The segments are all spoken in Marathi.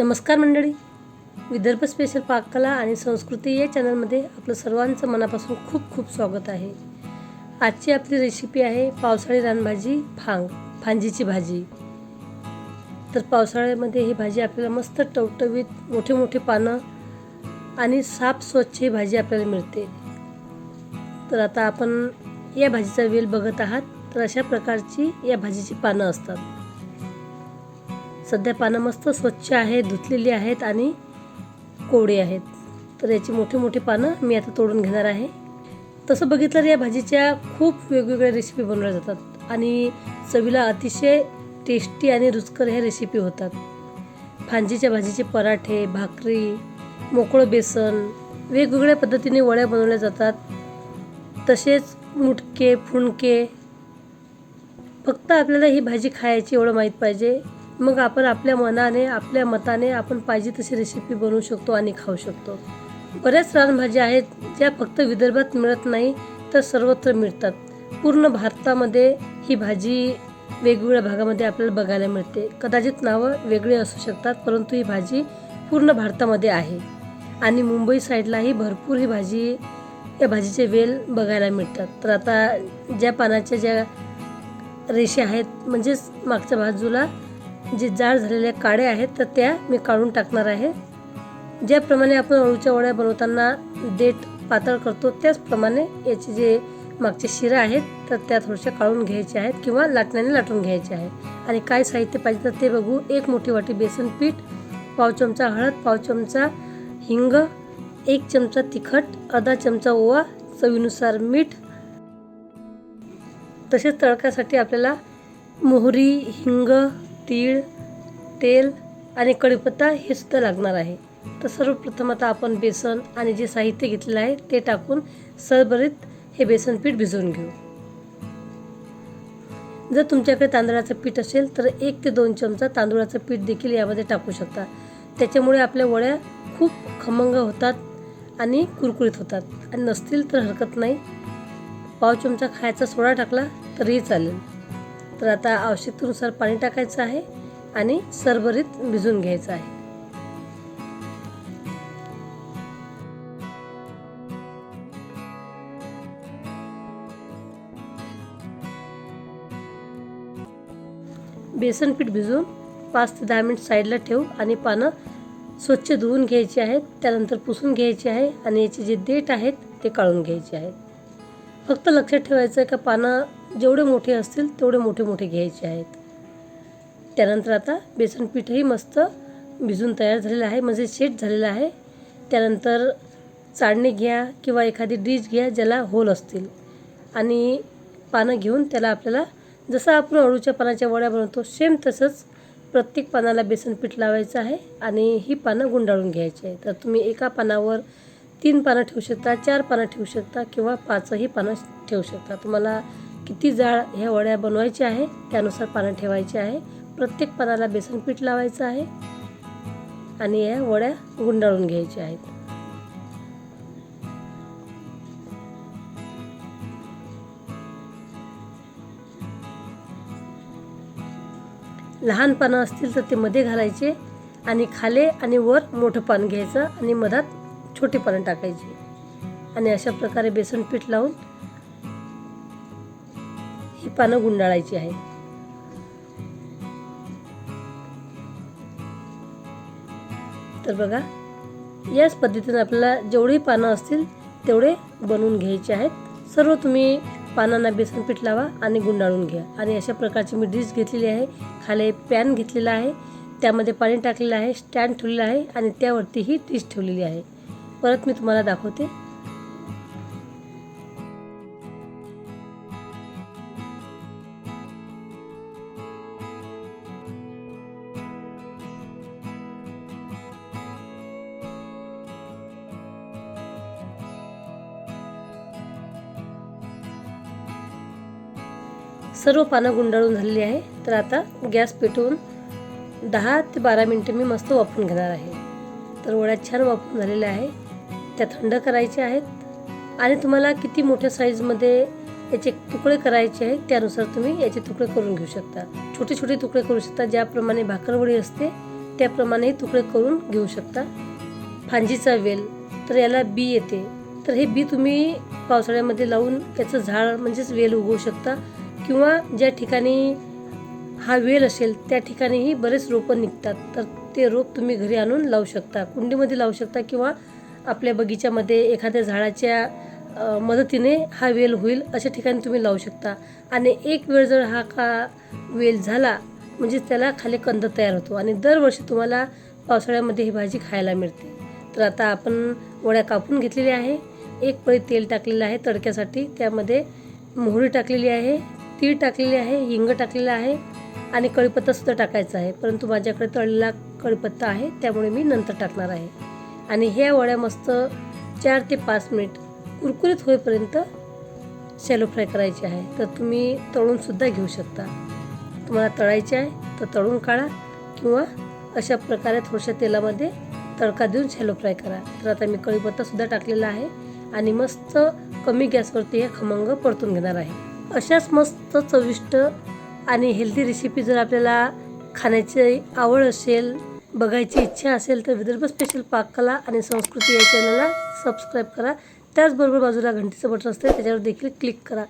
नमस्कार मंडळी. विदर्भ स्पेशल पाककला आणि संस्कृती या चॅनलमध्ये आपलं सर्वांचं मनापासून खूप खूप स्वागत आहे. आजची आपली रेसिपी आहे पावसाळी रानभाजी फांग फांजीची भाजी. तर पावसाळ्यामध्ये ही भाजी आपल्याला मस्त टवटवीत मोठे मोठे पानं आणि साफ स्वच्छ ही भाजी आपल्याला मिळते. तर आता आपण या भाजीचा वेल बघत आहात. तर अशा प्रकारची या भाजीची पानं असतात. सध्या पानं मस्त स्वच्छ आहेत धुतलेली आहेत आणि कोवळी आहेत. तर याची मोठी मोठी पानं मी आता तोडून घेणार आहे. तसं बघितलं तर या भाजीच्या खूप वेगवेगळ्या रेसिपी बनवल्या जातात आणि चवीला अतिशय टेस्टी आणि रुचकर ह्या रेसिपी होतात. फांजीच्या भाजीचे पराठे भाकरी मोकळं बेसन वेगवेगळ्या पद्धतीने वड्या बनवल्या जातात. तसेच मुटके फुणके फक्त आपल्याला ही भाजी खायची एवढं माहीत पाहिजे. मग आपण आपल्या मनाने आपल्या मताने आपण पाहिजे तशी रेसिपी बनवू शकतो आणि खाऊ शकतो. बऱ्याच रानभाज्या आहेत ज्या फक्त विदर्भात मिळत नाही तर सर्वत्र मिळतात. पूर्ण भारतामध्ये ही भाजी वेगवेगळ्या भागामध्ये आपल्याला बघायला मिळते. कदाचित नावं वेगळी असू शकतात परंतु ही भाजी पूर्ण भारतामध्ये आहे. आणि मुंबई साईडलाही भरपूर ही भाजी या भाजीचे वेल बघायला मिळतात. तर आता ज्या पानाच्या ज्या रेषा आहेत म्हणजेच मागच्या बाजूला जे जाड झालेल्या काड्या आहेत तर त्या मी काढून टाकणार आहे. ज्याप्रमाणे आपण अळूच्या वड्या बनवताना देठ पातळ करतो त्याचप्रमाणे याचे जे मागचे शिरा आहेत तर त्या थोड्याशा काढून घ्यायच्या आहेत किंवा लाटण्याने लाटून घ्यायचे आहे आणि काय साहित्य पाहिजे तर ते बघू. एक मोठी वाटी बेसन पीठ पाव चमचा हळद पाव चमचा हिंग एक चमचा तिखट अर्धा चमचा ओवा चवीनुसार मीठ. तसेच तडकासाठी आपल्याला मोहरी हिंग तीळ तेल आणि कढीपत्ता हे सुद्धा लागणार आहे. तर सर्वप्रथम आता आपण बेसन आणि जे साहित्य घेतलेलं आहे ते टाकून सरभरीत हे बेसन पीठ भिजवून घेऊ. जर तुमच्याकडे तांदळाचं पीठ असेल तर एक ते दोन चमचा तांदूळाचं पीठ देखील यामध्ये टाकू शकता. त्याच्यामुळे आपल्या वड्या खूप खमंग होतात आणि कुरकुरीत होतात. आणि नसतील तर हरकत नाही. पाव चमचा खायचा सोडा टाकला तरीही चालेल. तर आता आवश्यकतेनुसार पाणी टाकायचं आहे आणि सरभरीत भिजून घ्यायचं आहे. बेसन पीठ भिजवून पाच ते दहा मिनिट साईडला ठेवू आणि पानं स्वच्छ धुवून घ्यायची आहेत. त्यानंतर पुसून घ्यायची आहे आणि याचे जे देठ आहेत ते काढून घ्यायचे आहेत. फक्त लक्षात ठेवायचं आहे का पानं जेवढे मोठे असतील तेवढे मोठे मोठे घ्यायचे आहेत. त्यानंतर आता बेसन पीठही मस्त भिजून तयार झालेलं आहे. म्हणजे शेट झालेलं आहे. त्यानंतर चाळणी घ्या किंवा एखादी डिश घ्या ज्याला होल असतील. आणि पानं घेऊन त्याला आपल्याला जसं आपण अळूच्या पानाच्या वड्या बनवतो सेम तसंच प्रत्येक पानाला बेसन पीठ लावायचं आहे आणि ही पानं गुंडाळून घ्यायची आहे. तर तुम्ही एका पानावर तीन पानं ठेवू शकता चार पानं ठेवू शकता किंवा पाचही पानं ठेवू शकता. तुम्हाला किती जाळ ह्या वड्या बनवायच्या आहे त्यानुसार पानं ठेवायचे आहे प्रत्येक पानाला बेसन पीठ लावायचं आहे आणि या वड्या गुंडाळून घ्यायच्या आहेत. लहान पानं असतील तर ते मध्ये घालायचे आणि खाले आणि वर मोठं पान घ्यायचं आणि मधात छोटे पानं टाकायचे. आणि अशा प्रकारे बेसन पीठ लावून ही पानं गुंडाळायची आहेत. तर बघा याच पद्धतीने आपल्याला जेवढी पानं असतील तेवढे बनवून घ्यायचे आहेत. सर्व तुम्ही पानांना बेसन पीठ लावा आणि गुंडाळून घ्या. आणि अशा प्रकारची मी डिश घेतलेली आहे. खाली पॅन घेतलेला आहे. त्यामध्ये पाणी टाकलेलं आहे स्टँड ठेवलेलं आहे आणि त्यावरती ही डिश ठेवलेली आहे. परत मी तुम्हाला दाखवते. सर्व पानं गुंडाळून झालेली आहे. तर आता गॅस पेटवून दहा ते बारा मिनटं मी मस्त वापरून घेणार आहे. तर वड्या छान वापरून झालेल्या आहे. त्या थंड करायच्या आहेत. आणि तुम्हाला किती मोठ्या साईजमध्ये याचे तुकडे करायचे आहेत त्यानुसार तुम्ही याचे तुकडे करून घेऊ शकता. छोटे छोटे तुकडे करू शकता ज्याप्रमाणे भाकरवडी असते त्याप्रमाणे तुकडे करून घेऊ शकता. फांजीचा वेल तर याला बी येते. तर हे बी तुम्ही पावसाळ्यामध्ये लावून त्याचं झाड म्हणजेच वेल उगवू शकता. किंवा ज्या ठिकाणी हा वेल असेल त्या ठिकाणीही बरेच रोपं निघतात. तर ते रोप तुम्ही घरी आणून लावू शकता. कुंडीमध्ये लावू शकता किंवा आपल्या बगीच्यामध्ये एखाद्या झाडाच्या मदतीने हा वेल होईल अशा ठिकाणी तुम्ही लावू शकता. आणि एक वेळ जर हा का वेल झाला म्हणजे त्याला खाली कंद तयार होतो आणि दरवर्षी तुम्हाला पावसाळ्यामध्ये ही भाजी खायला मिळते. तर आता आपण वड्या कापून घेतलेल्या आहे. एक पळी तेल टाकलेलं आहे तडक्यासाठी. त्यामध्ये मोहरी टाकलेली आहे. तीळ टाकलेली आहे हिंग टाकलेलं आहे आणि कढीपत्तासुद्धा टाकायचा आहे. परंतु माझ्याकडे तळलेला कढीपत्ता आहे त्यामुळे मी नंतर टाकणार आहे. आणि ह्या वड्या मस्त चार ते पाच मिनिट कुरकुरीत होईपर्यंत शॅलो फ्राय करायची आहे. तर तुम्ही तळूनसुद्धा घेऊ शकता. तुम्हाला तळायचे आहे तर तळून काढा किंवा अशा प्रकारे थोड्याशा तेलामध्ये तडका देऊन शॅलो फ्राय करा. तर आता मी कढीपत्तासुद्धा टाकलेला आहे आणि मस्त कमी गॅसवरती हे खमंग परतून घेणार आहे. अशाच मस्त चविष्ट आणि हेल्दी रेसिपी जर आपल्याला खाण्याची आवड असेल बघायची इच्छा असेल तर विदर्भ स्पेशल पाककला आणि संस्कृती या चॅनलला सबस्क्राईब करा. त्याचबरोबर बाजूला घंटीचं बटन असते त्याच्यावर देखील क्लिक करा.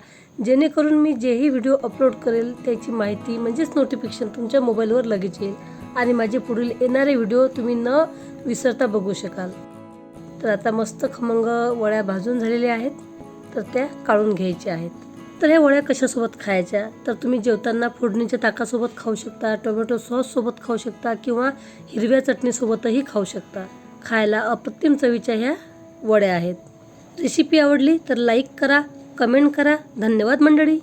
जेणेकरून मी जेही व्हिडिओ अपलोड करेल त्याची माहिती म्हणजेच नोटिफिकेशन तुमच्या मोबाईलवर लगेच येईल आणि माझे पुढील येणारे व्हिडिओ तुम्ही न विसरता बघू शकाल. तर आता मस्त खमंग वळ्या भाजून झालेल्या आहेत तर त्या काढून घ्यायच्या आहेत. तर ह्या वड्या कशासोबत खायच्या? तर तुम्ही जेवताना फोडणीच्या ताकासोबत खाऊ शकता टोमॅटो सॉससोबत खाऊ शकता किंवा हिरव्या चटणीसोबतही खाऊ शकता. खायला अप्रतिम चवीच्या ह्या वड्या आहेत. रेसिपी आवडली तर लाईक करा कमेंट करा. धन्यवाद मंडळी.